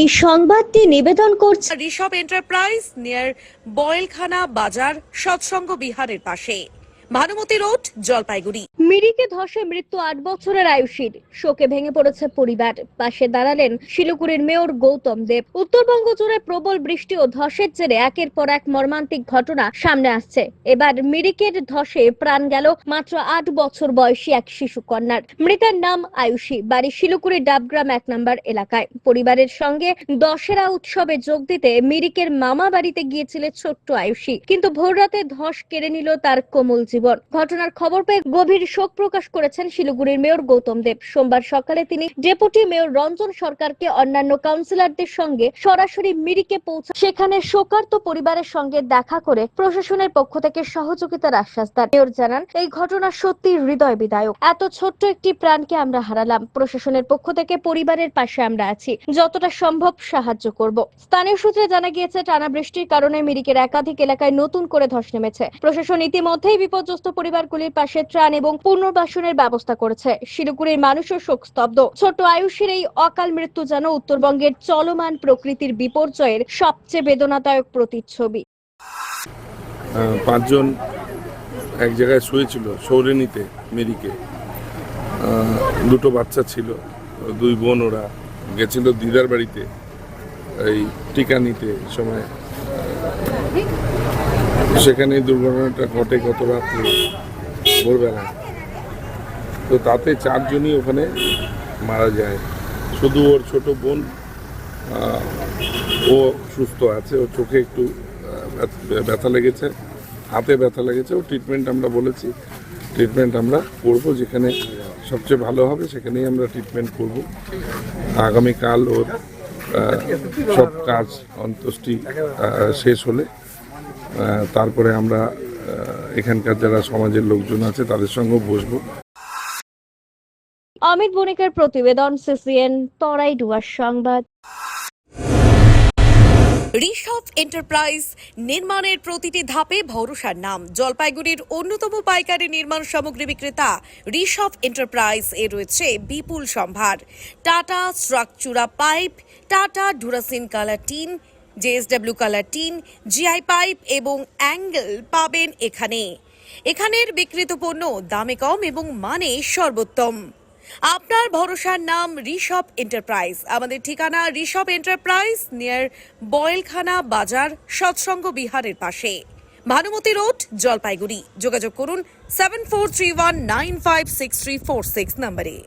এই সংবাদটি নিবেদন করছে ঋষভ এন্টারপ্রাইজ নিয়ার বয়েলখানা বাজার সৎসঙ্গ বিহারের পাশে। ভানুমতি রোড, জলপাইগুড়ি। মিরিকে ধসে মৃত্যু আট বছরের আয়ুষীর। শোকে ভেঙে পড়েছে পরিবার। পাশে দাঁড়ালেন শিলিগুড়ির মেয়র গৌতম দেব। উত্তরবঙ্গ জুড়ে প্রবল বৃষ্টি ও ধসের জেরে একের পর এক মর্মান্তিক ঘটনা সামনে আসছে। এবার মিরিকের ধসে প্রাণ গেল মাত্র আট বছর বয়সী এক শিশু কন্যার। মৃতের নাম আয়ুষী। বাড়ি শিলিগুড়ি ডাবগ্রাম এক নম্বর এলাকায়। পরিবারের সঙ্গে দশেরা উৎসবে যোগ দিতে মিরিকের মামা বাড়িতে গিয়েছিলেন ছোট্ট আয়ুষী। কিন্তু ভোররাতে ধস কেড়ে নিল তার কোমল জীবন। ঘটনার খবর পেয়ে গভীর শোক প্রকাশ করেছেন শিলিগুড়ির মেয়র গৌতম দেব। সোমবার সকালে তিনি ডেপুটি মেয়র রঞ্জন সরকারকে অন্যান্য কাউন্সিলরদের সঙ্গে সরাসরি মিরিকে পৌঁছা সেখানে শোকার্ত পরিবারের সঙ্গে দেখা করে প্রশাসনের পক্ষ থেকে সহযোগিতার আশ্বাস দেন। মেয়র জানান, এই ঘটনা সত্যি হৃদয় বিদায়ক। এত ছোট্ট একটি প্রাণকে আমরা হারালাম। প্রশাসনের পক্ষ থেকে পরিবারের পাশে আমরা আছি। যতটা সম্ভব সাহায্য করব। স্থানীয় সূত্রে জানা গিয়েছে, টানা বৃষ্টির কারণে মিরিকের একাধিক এলাকায় নতুন করে ধস নেমেছে। প্রশাসন ইতিমধ্যেই বিপর্যস্ত পরিবারগুলির পাশে ত্রাণ এবং পুনর্বাসনের ব্যবস্থা করেছে। শিলিগুড়ির মানুষও শোকস্তব্ধ। ছোট আয়ুষের এই অকাল মৃত্যু যেন উত্তরবঙ্গের চলমান প্রকৃতির বিপর্যয়ের সবচেয়ে বেদনাদায়ক প্রতিচ্ছবি। পাঁচজন এক জায়গায় শুয়েছিল সৌরেনিতে মেরিকে। দুটো বাচ্চা ছিল, দুই বোন ওরা। গেছিল দিদার বাড়িতে, এই টিকা নিতে সময় সেখানে দুর্ঘটনাটা ঘটে গত রাত্রে ভোরবেলা। তো তাতে চারজনই ওখানে মারা যায়। শুধু ওর ছোট বোন ও সুস্থ আছে ওর চোখে একটু ব্যথা লেগেছে, হাতে ব্যথা লেগেছে, ও ট্রিটমেন্ট আমরা বলেছি। ট্রিটমেন্ট আমরা করব যেখানে সবচেয়ে ভালো হবে, সেখানেই আমরা ট্রিটমেন্ট করব। আগামীকাল ওর সব কাজ অন্ত্যেষ্টি শেষ হলে তারপরে আমরা এখানকার যারা সমাজের লোকজন আছে তাদের সঙ্গেও বসবো। অমিত বণিকের প্রতিবেদন সিসিএন তরাই ডুয়ার সংবাদ। ঋষভ এন্টারপ্রাইজ নির্মাণের প্রতিটি ধাপে ভরসার নাম। জলপাইগুড়ির অন্যতম পাইকারি নির্মাণ সামগ্রী বিক্রেতা ঋষভ এন্টারপ্রাইজ এ রয়েছে বিপুল সম্ভার। Tata structura pipe Tata durashine colour tin JSW colour tin GI pipe এবং অ্যাঙ্গেল পাবেন এখানে। এখানের বিক্রিত পণ্য দামে কম এবং মানে সর্বোত্তম। আপনার ভরসার নাম ঋষভ এন্টারপ্রাইজ। আমাদের ঠিকানা ঋষভ এন্টারপ্রাইজ নিয়ার বয়েলখানা বাজার, সৎসঙ্গ বিহারের পাশে। ভানুমতি রোড, জলপাইগুড়ি। যোগাযোগ করুন seven four three one nine five six three four six নম্বরে